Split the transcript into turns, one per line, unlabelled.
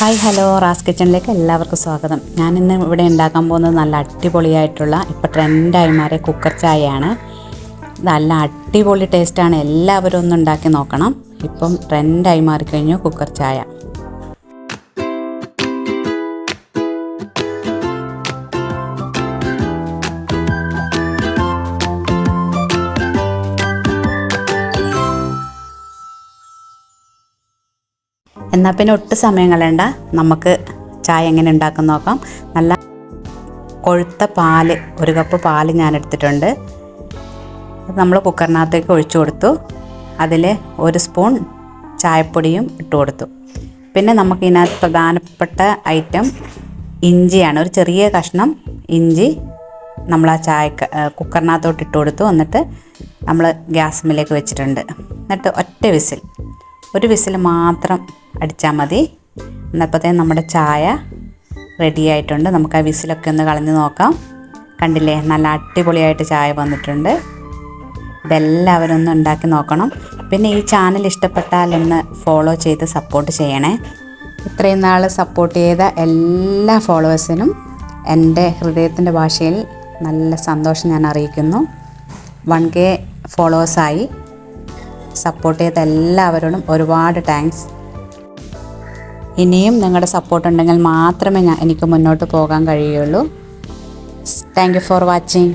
Hi hello Ras കിച്ചണിലേക്ക് എല്ലാവർക്കും സ്വാഗതം. ഞാൻ ഇന്ന് ഇവിടെ ഉണ്ടാക്കാൻ പോകുന്നത് നല്ല അടിപൊളിയായിട്ടുള്ള ഇപ്പോൾ ട്രെൻഡായി മാറിയ കുക്കർ ചായയാണ്. നല്ല അടിപൊളി ടേസ്റ്റാണ് എല്ലാവരും ഒന്ന് ഉണ്ടാക്കി നോക്കണം. ഇപ്പം ട്രെൻഡായി മാറിക്കഴിഞ്ഞു കുക്കർ ചായ. എന്നാൽ പിന്നെ ഒട്ട് സമയം കളയണ്ട. നമുക്ക് ചായ എങ്ങനെ ഉണ്ടാക്കാൻ നോക്കാം. നല്ല കൊഴുത്ത പാൽ ഒരു കപ്പ് പാൽ ഞാൻ എടുത്തിട്ടുണ്ട്. നമ്മൾ കുക്കറിനകത്തേക്ക് ഒഴിച്ചു കൊടുത്തു. അതിൽ ഒരു സ്പൂൺ ചായപ്പൊടിയും ഇട്ട് കൊടുത്തു. പിന്നെ നമുക്ക് ഇതിനകത്ത് പ്രധാനപ്പെട്ട ഐറ്റം ഇഞ്ചിയാണ്. ഒരു ചെറിയ കഷ്ണം ഇഞ്ചി നമ്മൾ ആ ചായ കുക്കറിനകത്തോട്ട് ഇട്ട് കൊടുത്തു. എന്നിട്ട് നമ്മൾ ഗ്യാസ് മില്ലേക്ക് വെച്ചിട്ടുണ്ട്. എന്നിട്ട് ഒറ്റ വിസിൽ. ഒരു വിസിൽ മാത്രം അടിച്ചാൽ മതി. എന്നപ്പോഴത്തേ നമ്മുടെ ചായ റെഡി ആയിട്ടുണ്ട്. നമുക്ക് ആ വിസിലൊക്കെ ഒന്ന് കളഞ്ഞ് നോക്കാം. കണ്ടില്ലേ നല്ല അടിപൊളിയായിട്ട് ചായ വന്നിട്ടുണ്ട്. ഇതെല്ലാവരും ഒന്ന് ഉണ്ടാക്കി നോക്കണം. പിന്നെ ഈ ചാനൽ ഇഷ്ടപ്പെട്ടാൽ ഒന്ന് ഫോളോ ചെയ്ത് സപ്പോർട്ട് ചെയ്യണേ. ഇത്രയും നാൾ സപ്പോർട്ട് ചെയ്ത എല്ലാ ഫോളോവേഴ്സിനും എന്റെ ഹൃദയത്തിന്റെ ഭാഷയിൽ നല്ല സന്തോഷം ഞാൻ അറിയിക്കുന്നു. വൺ കെ ഫോളോവേഴ്സായി സപ്പോർട്ട് ചെയ്ത എല്ലാവരോടും ഒരുപാട് താങ്ക്സ് ഇനിയും നിങ്ങളുടെ സപ്പോർട്ട് ഉണ്ടെങ്കിൽ മാത്രമേ ഞാൻ എനിക്ക് മുന്നോട്ട് പോകാൻ കഴിയുള്ളൂ. Thank you for watching